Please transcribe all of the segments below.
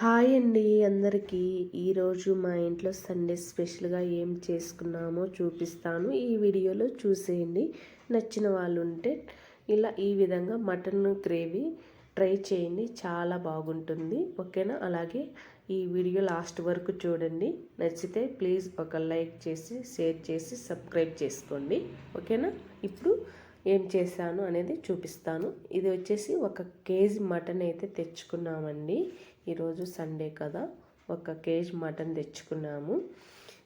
Hi అండి అందరికీ. ఈరోజు మా ఇంట్లో సండే స్పెషల్గా ఏం చేసుకున్నామో చూపిస్తాను. ఈ వీడియోలో చూసేయండి. నచ్చిన వాళ్ళు ఉంటే ఇలా ఈ విధంగా మటన్ గ్రేవీ ట్రై చేయండి. చాలా బాగుంటుంది. ఓకేనా? అలాగే ఈ వీడియో లాస్ట్ వరకు చూడండి. నచ్చితే ప్లీజ్ ఒక లైక్ చేసి షేర్ చేసి సబ్స్క్రైబ్ చేసుకోండి. ఓకేనా? ఇప్పుడు ఏం చేశాను అనేది చూపిస్తాను. ఇది వచ్చేసి ఒక కేజీ మటన్ అయితే తెచ్చుకున్నామండి. ఈరోజు సండే కదా ఒక కేజీ మటన్ తెచ్చుకున్నాము.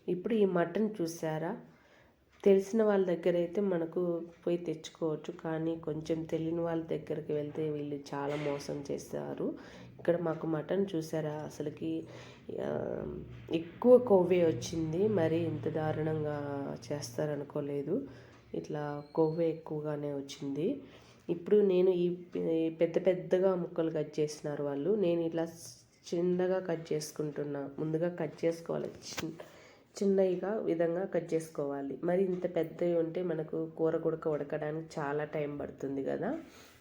ఇప్పుడు ఈ మటన్ చూసారా? తెలిసిన వాళ్ళ దగ్గర అయితే మనకు పోయి తెచ్చుకోవచ్చు కానీ కొంచెం తెలియని వాళ్ళ దగ్గరికి వెళ్తే వీళ్ళు చాలా మోసం చేస్తారు. ఇక్కడ మాకు మటన్ చూసారా? అసలుకి ఎక్కువ కొవ్వే వచ్చింది మరి ఇంత దారుణంగా చేస్తారనుకోలేదు. ఇట్లా కొవ్వు ఎక్కువగానే వచ్చింది. ఇప్పుడు నేను ఈ పెద్ద పెద్దగా ముక్కలు కట్ చేసినారు వాళ్ళు. నేను ఇలా చిన్నగా కట్ చేసుకుంటున్నా. ముందుగా కట్ చేసుకోవాలి. చిన్నగా విధంగా కట్ చేసుకోవాలి. మరి ఇంత పెద్దవి ఉంటే మనకు కూర గుడక ఉడకడానికి చాలా టైం పడుతుంది కదా.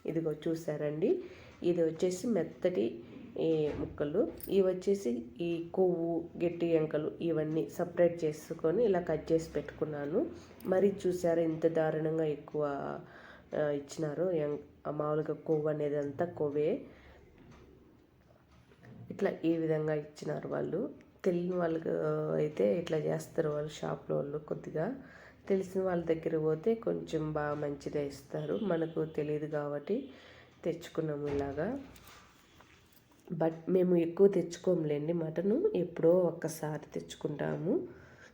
ఇదిగో చూసారండి ఇది వచ్చేసి మెత్తటి ఈ ముక్కలు. ఇవి వచ్చేసి ఈ కొవ్వు గట్టి ఎంకలు ఇవన్నీ సపరేట్ చేసుకొని ఇలా కట్ చేసి పెట్టుకున్నాను. మరి చూసారా ఇంత దారుణంగా ఎక్కువ ఇచ్చినారు. మామూలుగా కొవ్వు అనేది అంతా కొవ్వే. ఇట్లా ఈ విధంగా ఇచ్చినారు వాళ్ళు. తెలియని వాళ్ళకు అయితే ఇట్లా చేస్తారు వాళ్ళు షాప్లో వాళ్ళు కొద్దిగా. తెలిసిన వాళ్ళ దగ్గర పోతే కొంచెం బాగా మంచిదే ఇస్తారు. మనకు తెలియదు కాబట్టి తెచ్చుకున్నాము ఇలాగా. బట్ మేము ఎక్కువ తెచ్చుకోములేండి మటను. ఎప్పుడో ఒక్కసారి తెచ్చుకుంటాము.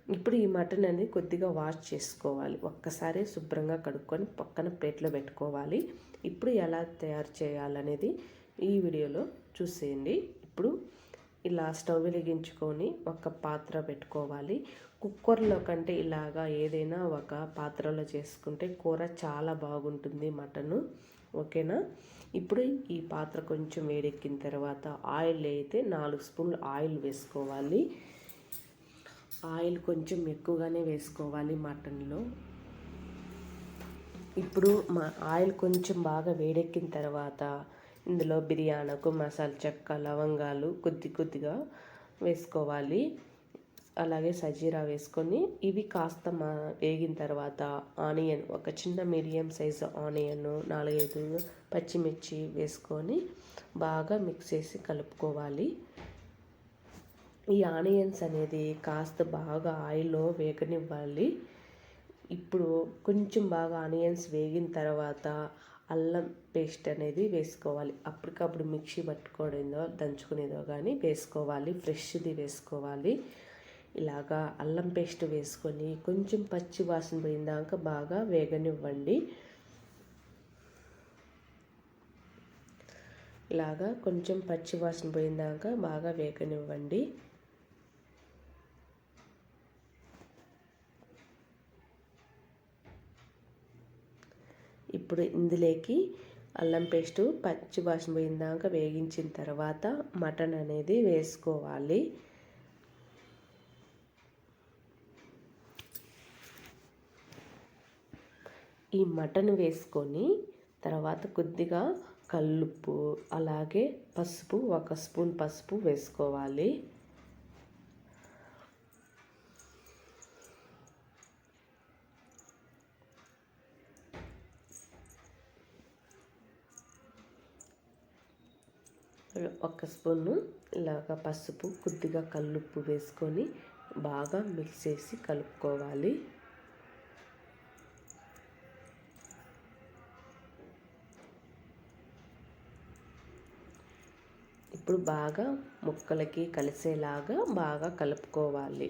ఇప్పుడు ఈ మటన్ అనేది కొద్దిగా వాష్ చేసుకోవాలి. ఒక్కసారి శుభ్రంగా కడుక్కొని పక్కన ప్లేట్లో పెట్టుకోవాలి. ఇప్పుడు ఎలా తయారు చేయాలనేది ఈ వీడియోలో చూసేయండి. ఇప్పుడు ఇలా స్టవ్ వెలిగించుకొని ఒక పాత్ర పెట్టుకోవాలి. కుక్కర్లో కంటే ఇలాగా ఏదైనా ఒక పాత్రలో చేసుకుంటే కూర చాలా బాగుంటుంది మటను. ఓకేనా? ఇప్పుడు ఈ పాత్ర కొంచెం వేడెక్కిన తర్వాత ఆయిల్ అయితే నాలుగు స్పూన్లు ఆయిల్ వేసుకోవాలి. ఆయిల్ కొంచెం ఎక్కువగానే వేసుకోవాలి మటన్లో. ఇప్పుడు మా ఆయిల్ కొంచెం బాగా వేడెక్కిన తర్వాత ఇందులో బిర్యానీకు మసాలా చెక్క లవంగాలు కొద్ది కొద్దిగా వేసుకోవాలి. అలాగే సజీరా వేసుకొని ఇవి కాస్త మా వేగిన తర్వాత ఆనియన్ ఒక చిన్న మీడియం సైజు ఆనియన్ నాలుగైదు పచ్చిమిర్చి వేసుకొని బాగా మిక్స్ చేసి కలుపుకోవాలి. ఈ ఆనియన్స్ అనేది కాస్త బాగా ఆయిల్లో వేగనివ్వాలి. ఇప్పుడు కొంచెం బాగా ఆనియన్స్ వేగిన తర్వాత అల్లం పేస్ట్ అనేది వేసుకోవాలి. అప్పటికప్పుడు మిక్సీ పట్టుకోవడేదో దంచుకునేదో కానీ వేసుకోవాలి. ఫ్రెష్ది వేసుకోవాలి. ఇలాగా అల్లం పేస్ట్ వేసుకొని కొంచెం పచ్చి వాసన పోయిందాక బాగా వేగనివ్వండి. ఇలాగా కొంచెం పచ్చి వాసన పోయిందాక బాగా వేగనివ్వండి. ఇప్పుడు ఇందులోకి అల్లం పేస్టు పచ్చి వాసన పోయిందాక వేగించిన తర్వాత మటన్ అనేది వేసుకోవాలి. ఈ మటన్ వేసుకొని తర్వాత కొద్దిగా కల్లుప్పు అలాగే పసుపు ఒక స్పూన్ పసుపు వేసుకోవాలి. ఒక స్పూను ఇలాగ పసుపు కొద్దిగా కల్లుప్పు వేసుకొని బాగా మిక్స్ చేసి కలుపుకోవాలి. ఇప్పుడు బాగా ముక్కలకి కలిసేలాగా బాగా కలుపుకోవాలి.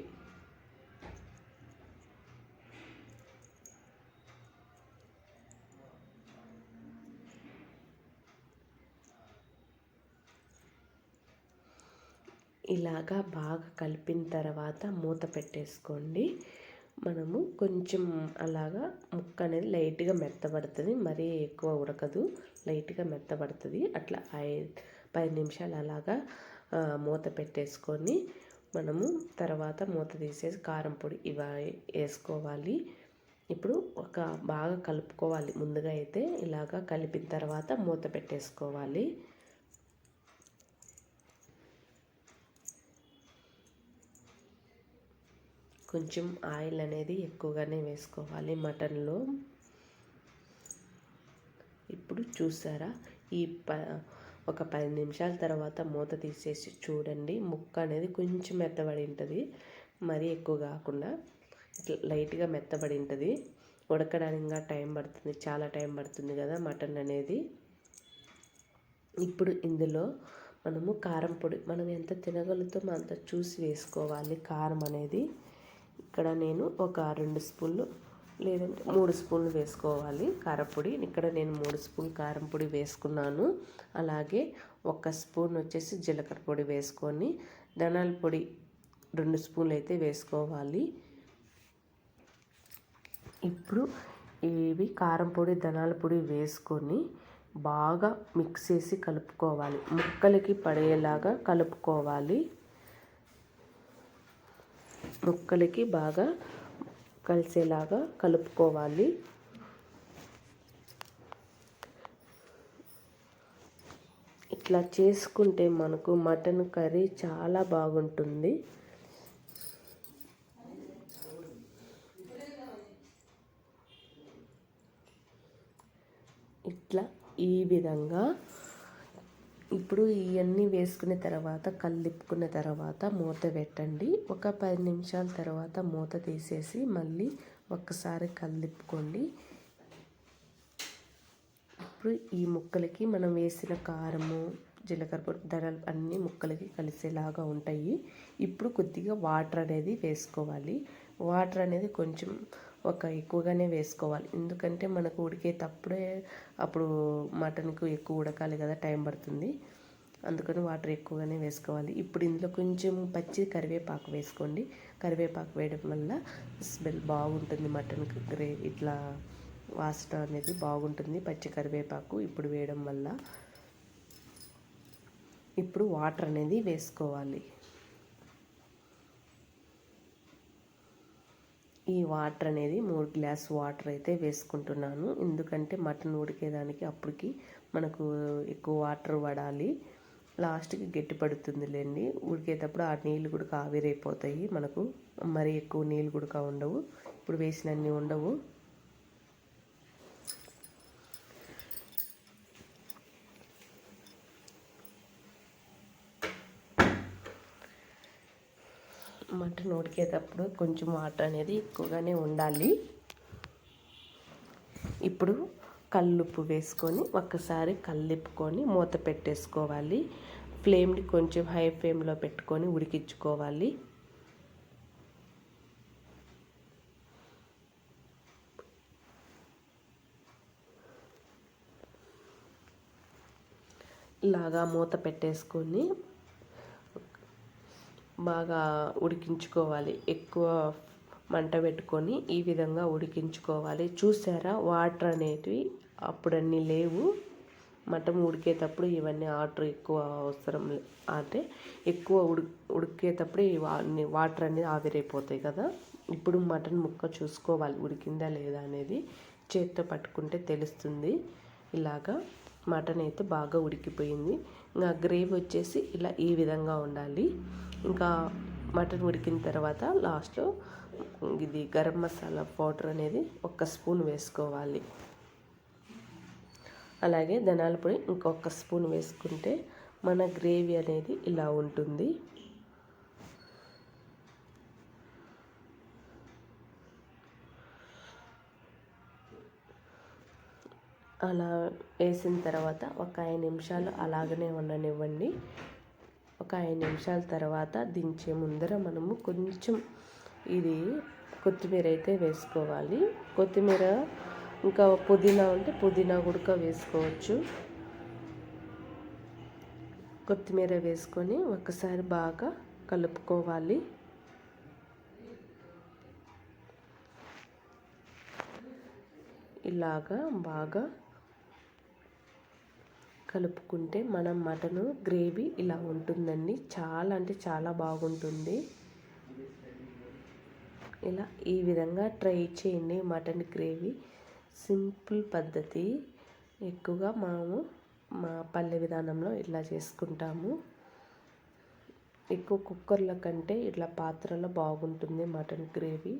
ఇలాగా బాగా కలిపిన తర్వాత మూత పెట్టేసుకోండి. మనము కొంచెం అలాగా ముక్క అనేది లైట్గా మెత్తబడుతుంది. మరీ ఎక్కువ ఉడకదు. లైట్గా మెత్తబడుతుంది. అట్లా ఐదు పది నిమిషాలు అలాగా మూత పెట్టేసుకొని మనము తర్వాత మూత తీసేసి కారం పొడి ఇవ వేసుకోవాలి. ఇప్పుడు ఒక బాగా కలుపుకోవాలి. ముందుగా అయితే ఇలాగా కలిపిన తర్వాత మూత పెట్టేసుకోవాలి. కొంచెం ఆయిల్ అనేది ఎక్కువగానే వేసుకోవాలి మటన్లో. ఇప్పుడు చూసారా? ఈ ప ఒక పది నిమిషాల తర్వాత మూత తీసేసి చూడండి. ముక్క అనేది కొంచెం మెత్తబడి ఉంటుంది మరీ ఎక్కువ కాకుండా ఇట్లా లైట్గా మెత్తబడి ఉంటుంది ఉడకడానికి టైం పడుతుంది. చాలా టైం పడుతుంది కదా మటన్ అనేది. ఇప్పుడు ఇందులో మనము కారం పొడి మనం ఎంత తినగలుగుతామో అంత చూసి వేసుకోవాలి కారం అనేది. ఇక్కడ నేను ఒక రెండు స్పూన్లు లేదంటే మూడు స్పూన్లు వేసుకోవాలి కారపొడి. ఇక్కడ నేను మూడు స్పూన్ కారం పొడి వేసుకున్నాను. అలాగే ఒక స్పూన్ వచ్చేసి జీలకర్ర పొడి వేసుకొని ధనాల పొడి రెండు స్పూన్లు అయితే వేసుకోవాలి. ఇప్పుడు ఇవి కారం పొడి ధనాల పొడి వేసుకొని బాగా మిక్స్ చేసి కలుపుకోవాలి. ముక్కలకి పడేలాగా కలుపుకోవాలి. ముక్కలకి బాగా కలిసేలాగా కలుపుకోవాలి. ఇట్లా చేసుకుంటే మనకు మటన్ కర్రీ చాలా బాగుంటుంది. ఇట్లా ఈ విధంగా ఇప్పుడు ఇవన్నీ వేసుకున్న తర్వాత కలిపుకున్న తర్వాత మూత పెట్టండి. ఒక పది నిమిషాల తర్వాత మూత తీసేసి మళ్ళీ ఒక్కసారి కలిపుకోండి ఇప్పుడు ఈ ముక్కలకి మనం వేసిన కారము జీలకర్ర పొడి ధరలు అన్నీ ముక్కలకి కలిసేలాగా ఉంటాయి. ఇప్పుడు కొద్దిగా వాటర్ అనేది వేసుకోవాలి. వాటర్ అనేది కొంచెం ఒక ఎక్కువగానే వేసుకోవాలి. ఎందుకంటే మనకు ఉడికేటప్పుడే అప్పుడు మటన్కు ఎక్కువ ఉడకాలి కదా టైం పడుతుంది. అందుకని వాటర్ ఎక్కువగానే వేసుకోవాలి. ఇప్పుడు ఇందులో కొంచెం పచ్చి కరివేపాకు వేసుకోండి. కరివేపాకు వేయడం వల్ల స్మెల్ బాగుంటుంది మటన్ గ్రే ఇట్లా వాసన అనేది బాగుంటుంది. పచ్చి కరివేపాకు ఇప్పుడు వేయడం వల్ల. ఇప్పుడు వాటర్ అనేది వేసుకోవాలి. ఈ వాటర్ అనేది మూడు గ్లాస్ వాటర్ అయితే వేసుకుంటున్నాను. ఎందుకంటే మటన్ ఉడికేదానికి అప్పటికి మనకు ఎక్కువ వాటర్ పడాలి. లాస్ట్కి గట్టి పడుతుందిలేండి. ఉడికేటప్పుడు ఆ నీళ్ళు కూడా ఆవిరైపోతాయి మనకు మరీ ఎక్కువ నీళ్ళు కూడా ఉండవు. ఇప్పుడు వేసినన్ని ఉండవు. మటన్ ఉడికేటప్పుడు కొంచెం వాటర్ అనేది ఎక్కువగానే ఉండాలి. ఇప్పుడు కల్లుప్పు వేసుకొని ఒక్కసారి కల్లిప్పుకొని మూత పెట్టేసుకోవాలి. ఫ్లేమ్ని కొంచెం హై ఫ్లేమ్లో పెట్టుకొని ఉడికించుకోవాలి. ఇలాగా మూత పెట్టేసుకొని బాగా ఉడికించుకోవాలి. ఎక్కువ మంట పెట్టుకొని ఈ విధంగా ఉడికించుకోవాలి. చూసారా? వాటర్ అనేటివి అప్పుడన్నీ లేవు. మటన్ ఉడికేటప్పుడు ఇవన్నీ వాటర్ ఎక్కువ అవసరం అంటే ఎక్కువ ఉడి ఉడికేటప్పుడు వాటర్ అనేది ఆవిరైపోతాయి కదా? ఇప్పుడు మటన్ ముక్క చూసుకోవాలి. ఉడికిందా లేదా అనేది చేత్తో పట్టుకుంటే తెలుస్తుంది. ఇలాగా మటన్ అయితే బాగా ఉడికిపోయింది. ఇంకా గ్రేవీ వచ్చేసి ఇలా ఈ విధంగా ఉండాలి. ఇంకా మటన్ ఉడికిన తర్వాత లాస్ట్లో ఇది గరం మసాలా పౌడర్ అనేది ఒక స్పూన్ వేసుకోవాలి. అలాగే ధనాల పొడి ఇంకొక స్పూన్ వేసుకుంటే మన గ్రేవీ అనేది ఇలా ఉంటుంది. అలా వేసిన తర్వాత ఒక ఐదు నిమిషాలు అలాగనే ఉండనివ్వండి. ఒక ఐదు నిమిషాల తర్వాత దించే ముందర మనము కొంచెం ఇది కొత్తిమీర అయితే వేసుకోవాలి. కొత్తిమీర ఇంకా పుదీనా ఉంటే పుదీనా గుడక వేసుకోవచ్చు. కొత్తిమీర వేసుకొని ఒకసారి బాగా కలుపుకోవాలి. ఇలాగా బాగా కలుపుకుంటే మనం మటను గ్రేవీ ఇలా ఉంటుందండి. చాలా అంటే చాలా బాగుంటుంది. ఇలా ఈ విధంగా ట్రై చేయండి మటన్ గ్రేవీ. సింపుల్ పద్ధతి. ఎక్కువగా మనము మా పల్లె విధానంలో ఇలా చేసుకుంటాము. ఎక్కువ కుక్కర్ల కంటే ఇట్లా పాత్రలో బాగుంటుంది మటన్ గ్రేవీ.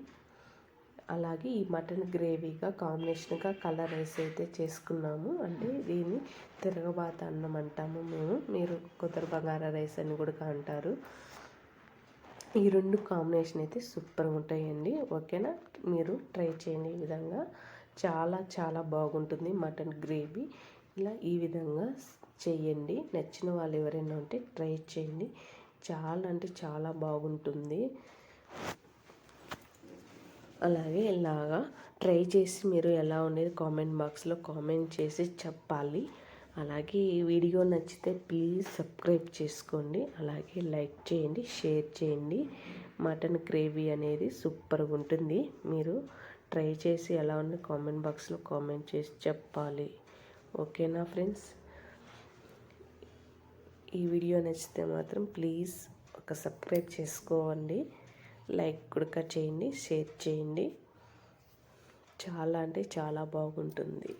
అలాగే ఈ మటన్ గ్రేవీగా కాంబినేషన్గా కలర్ రైస్ అయితే చేసుకున్నాము. అంటే దీన్ని తిరగబాత అన్నం అంటాము మేము. మీరు కొత్తర బంగారా రైస్ అని కూడా అంటారు. ఈ రెండు కాంబినేషన్ అయితే సూపర్గా ఉంటాయండి. ఓకేనా? మీరు ట్రై చేయండి ఈ విధంగా. చాలా చాలా బాగుంటుంది మటన్ గ్రేవీ. ఇలా ఈ విధంగా చేయండి. నచ్చిన వాళ్ళు ఎవరైనా ఉంటే ట్రై చేయండి. చాలా అంటే చాలా బాగుంటుంది. అలాగే ఇలాగా ట్రై చేసి మీరు ఎలా ఉండేది కామెంట్ బాక్స్లో కామెంట్ చేసి చెప్పాలి. అలాగే ఈ వీడియో నచ్చితే ప్లీజ్ సబ్స్క్రైబ్ చేసుకోండి. అలాగే లైక్ చేయండి షేర్ చేయండి. మటన్ గ్రేవీ అనేది సూపర్గా ఉంటుంది. మీరు ట్రై చేసి ఎలా ఉంది కామెంట్ బాక్స్లో కామెంట్ చేసి చెప్పాలి. ఓకేనా ఫ్రెండ్స్? ఈ వీడియో నచ్చితే మాత్రం ప్లీజ్ ఒక సబ్స్క్రైబ్ చేసుకోండి. లైక్ కూడా చేయండి షేర్ చేయండి. చాలా అంటే చాలా బాగుంటుంది.